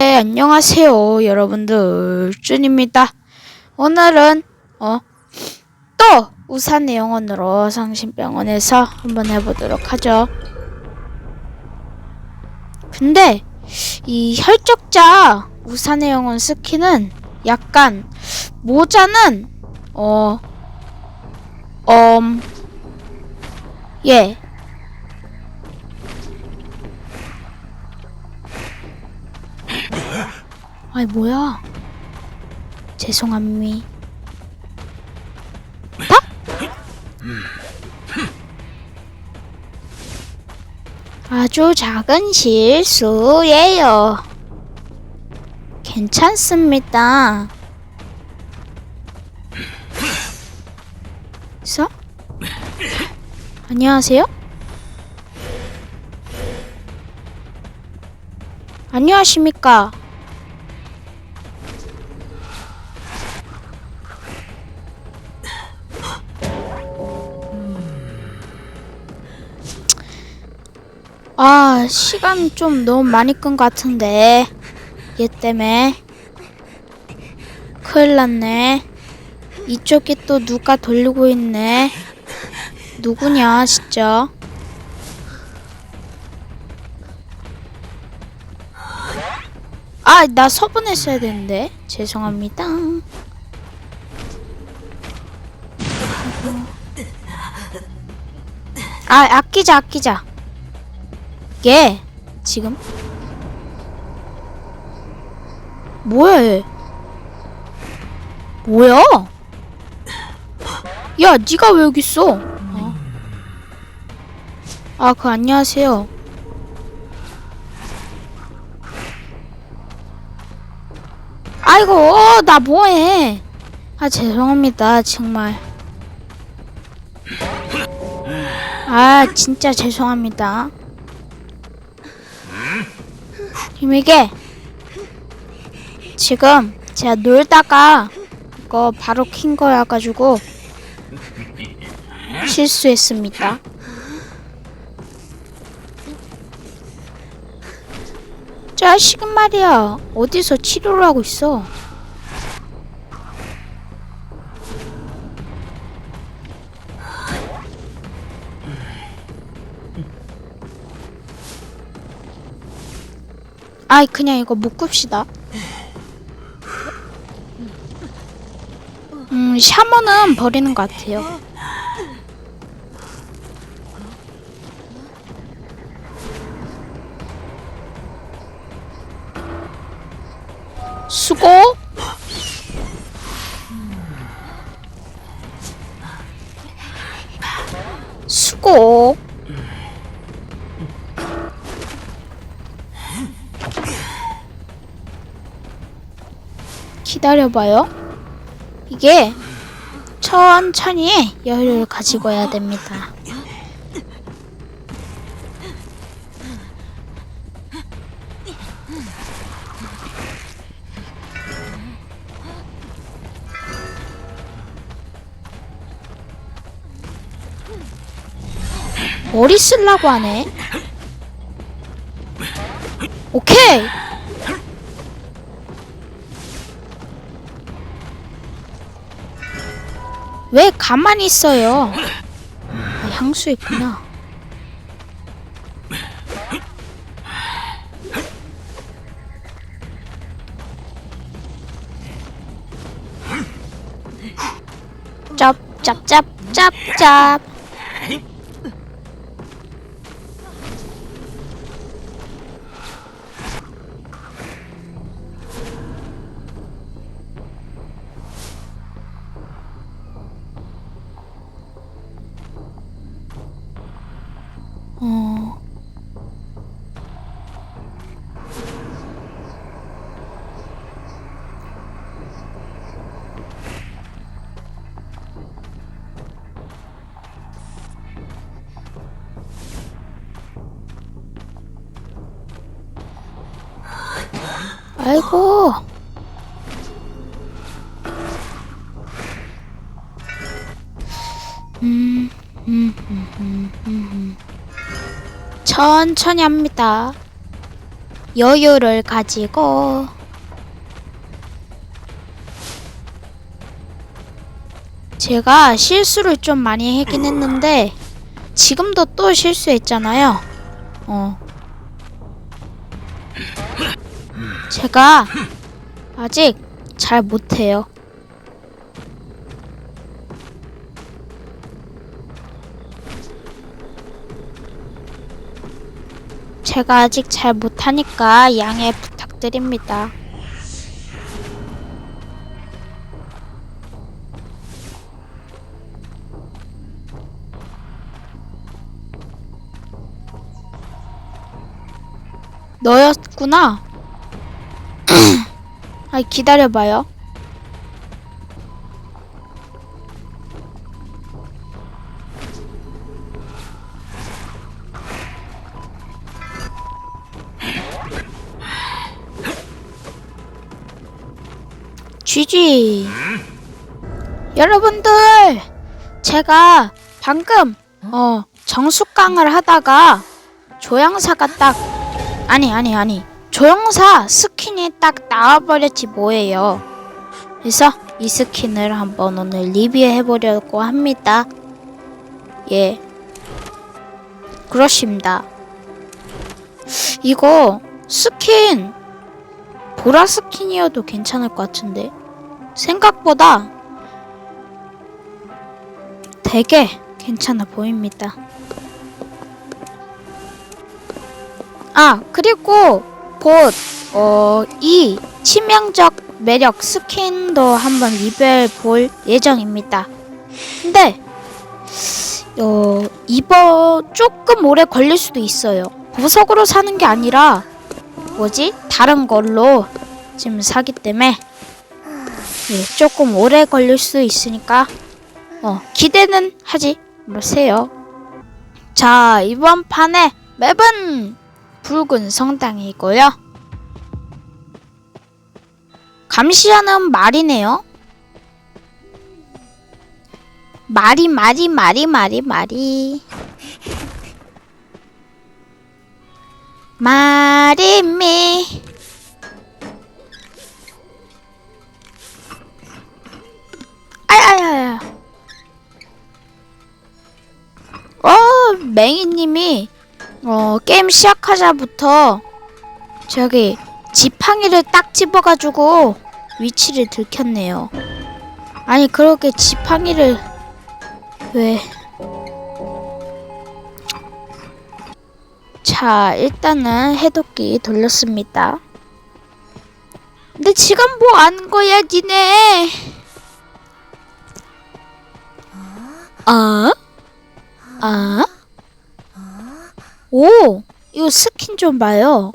네, 안녕하세요, 여러분들. 쭌입니다. 오늘은, 어, 또 우산의 영혼으로 상심병원에서 한번 해보도록 하죠. 근데, 이 혈족자 우산의 영혼 스킨은 약간, 모자는, 어, 음, 예. 아이 뭐야? 죄송합니. 다? 아주 작은 실수예요. 괜찮습니다. 서? 안녕하세요? 안녕하십니까? 아, 시간 좀 너무 많이 끈 것 같은데. 얘 때문에. 큰일 났네. 이쪽에 또 누가 돌리고 있네. 누구냐, 진짜. 아, 나 서분했어야 되는데. 죄송합니다. 아, 아끼자, 아끼자. 얘 지금? 뭐야 얘? 뭐야? 야 니가 왜 여기 있어? 어. 아그 안녕하세요. 아이고 어, 나 뭐해? 아 죄송합니다 정말. 아 진짜 죄송합니다 이게 지금 제가 놀다가 이거 바로 킨 거야 가지고 실수했습니다. 자식은 말이야 어디서 치료를 하고 있어? 아이 그냥 이거 묶읍시다. 음 샤머는 버리는 것 같아요. 기다려봐요. 이게 천천히 여유를 가지고 해야 됩니다. 머리 쓰려고 하네. 오케이. 왜 가만히 있어요? 아, 향수 있구나. 짭짭짭짭짭. 아이고. 천천히 합니다. 여유를 가지고 제가 실수를 좀 많이 하긴 했는데 지금도 또 실수했잖아요. 어. 제가 아직 잘 못해요. 제가 아직 잘 못하니까 양해 부탁드립니다. 너였구나. 아, 기다려봐요. GG. 여러분들, 제가 방금 어 정수강을 하다가 조향사가 딱 아니 아니 아니 조형사 스킨이 딱 나와버렸지 뭐예요. 그래서 이 스킨을 한번 오늘 리뷰해 보려고 합니다. 예. 그렇습니다. 이거 스킨 보라 스킨이어도 괜찮을 것 같은데 생각보다 되게 괜찮아 보입니다. 아, 그리고 곧, 어, 이 치명적 매력 스킨도 한번 리뷰해 볼 예정입니다. 근데, 어, 이번 조금 오래 걸릴 수도 있어요. 보석으로 사는 게 아니라, 뭐지? 다른 걸로 지금 사기 때문에, 예, 조금 오래 걸릴 수 있으니까, 어, 기대는 하지 마세요. 자, 이번 판의 맵은 붉은 성당이고요. 감시하는 말이네요. 말이 말이 말이 말이 말이 말이 미 시작하자부터 저기 지팡이를 딱 집어가지고 위치를 들켰네요. 아니 그렇게 지팡이를 왜? 자 일단은 해독기 돌렸습니다. 근데 지금 뭐 하는 거야 니네? 아? 아? 오! 이거 스킨 좀 봐요.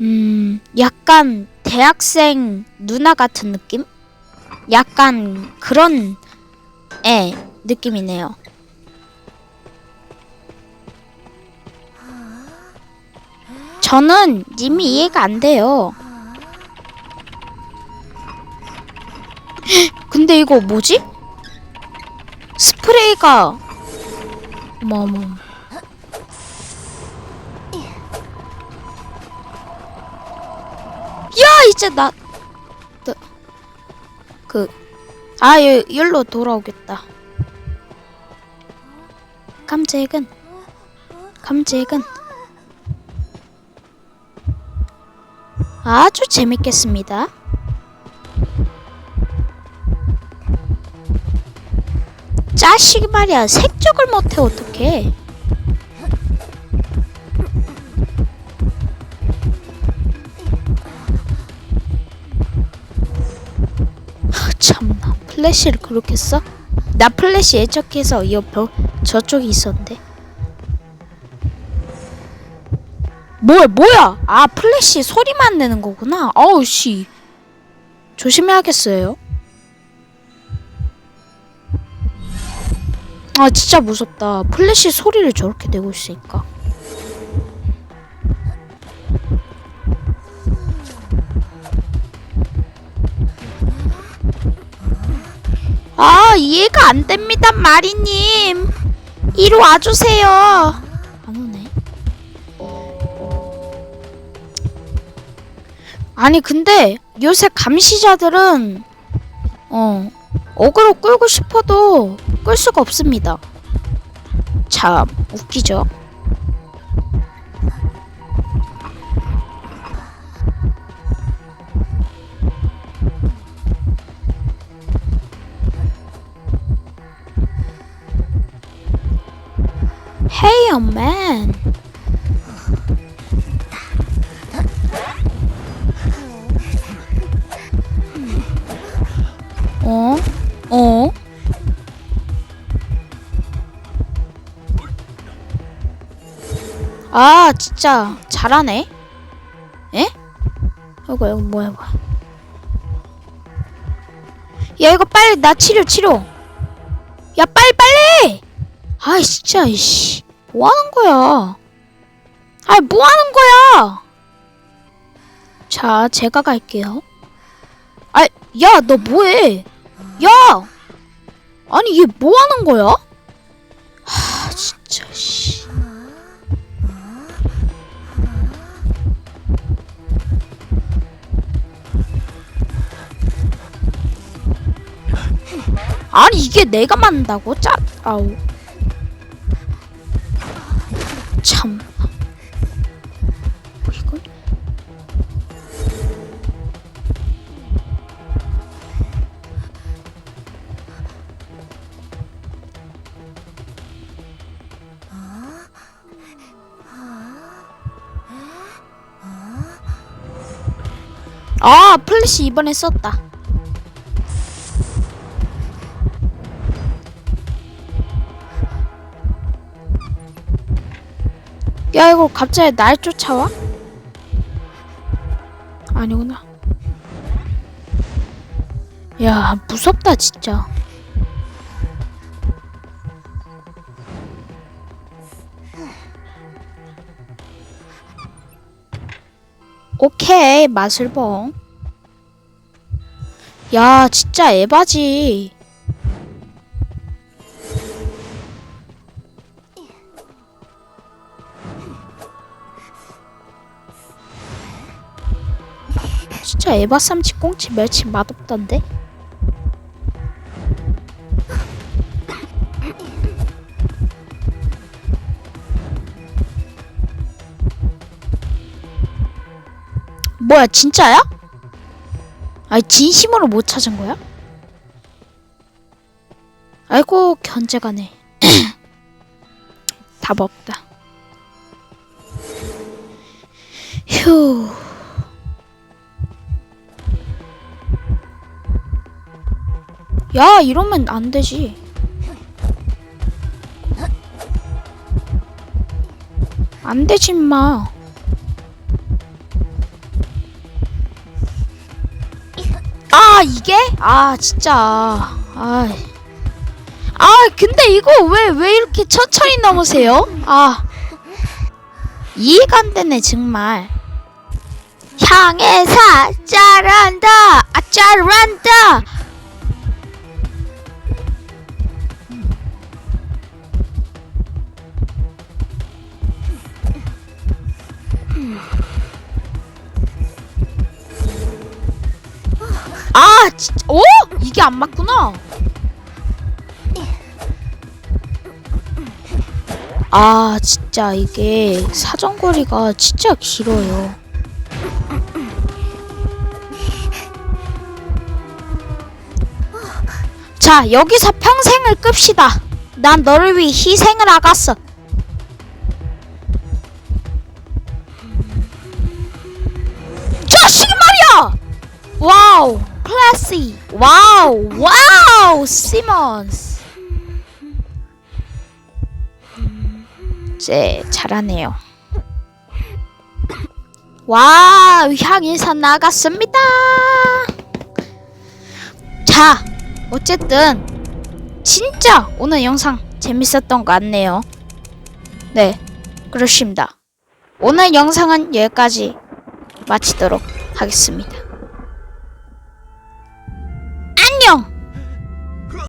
음, 약간 대학생 누나 같은 느낌? 약간 그런 애 느낌이네요. 저는 이미 이해가 안 돼요. 근데 이거 뭐지? 스프레이가 어머머 이제 나, 나 그, 아, 여, 여기로 돌아오겠다. 깜찍은, 깜찍은. 아주 재밌겠습니다. 짜식이 말이야, 색적을 못해, 어떡해. 플래시를 그렇게 써? 나 플래시 애착해서 옆에 저쪽에 있었는데. 뭘 뭐야? 아 플래시 소리만 내는 거구나. 어우 씨. 조심해야겠어요. 아 진짜 무섭다. 플래시 소리를 저렇게 내고 있으니까 아 이해가 안 됩니다 마리님. 이리 와주세요. 안 오네. 아니 근데 요새 감시자들은 어 어그로 끌고 싶어도 끌 수가 없습니다. 참 웃기죠. 아, 진짜 잘하네. 에? 이거 이거 뭐야 뭐야? 야 이거 빨리 나 치료 치료. 야 빨리 빨리. 아이 진짜 이씨 뭐 하는 거야? 아이 뭐 하는 거야? 자 제가 갈게요. 아, 야, 너 뭐해? 야! 아니, 얘 뭐 하는 거야? 아니, 이게 내가 만든다고? 짜, 아우. 참. 이걸? 아, 플래시 이번에 썼다. 야, 이거 갑자기 날 쫓아와? 아니구나. 야, 무섭다, 진짜. 오케이, 마술봉. 야, 진짜 에바지. 진짜 에바 쌈치 꽁치 멸치 맛없던데? 뭐야 진짜야? 아니 진심으로 못 찾은 거야? 아이고 견제가네 답 없다 휴 야, 이러면 안 되지. 안 되지, 임마. 아, 이게? 아, 진짜. 아. 아, 근데 이거 왜, 왜 이렇게 천천히 넘으세요? 아. 이해가 안 되네, 정말. 향해서 짜란다! 아, 짜란다! 진짜 오 이게 안 맞구나. 아 진짜 이게 사정거리가 진짜 길어요. 자 여기서 평생을 끕시다. 난 너를 위해 희생을 하갔어. 자식이 말이야! 와우 클래시. 와우 와우 시몬스. 제 잘하네요. 와 향해서 나갔습니다. 자 어쨌든 진짜 오늘 영상 재밌었던 것 같네요. 네 그렇습니다. 오늘 영상은 여기까지 마치도록 하겠습니다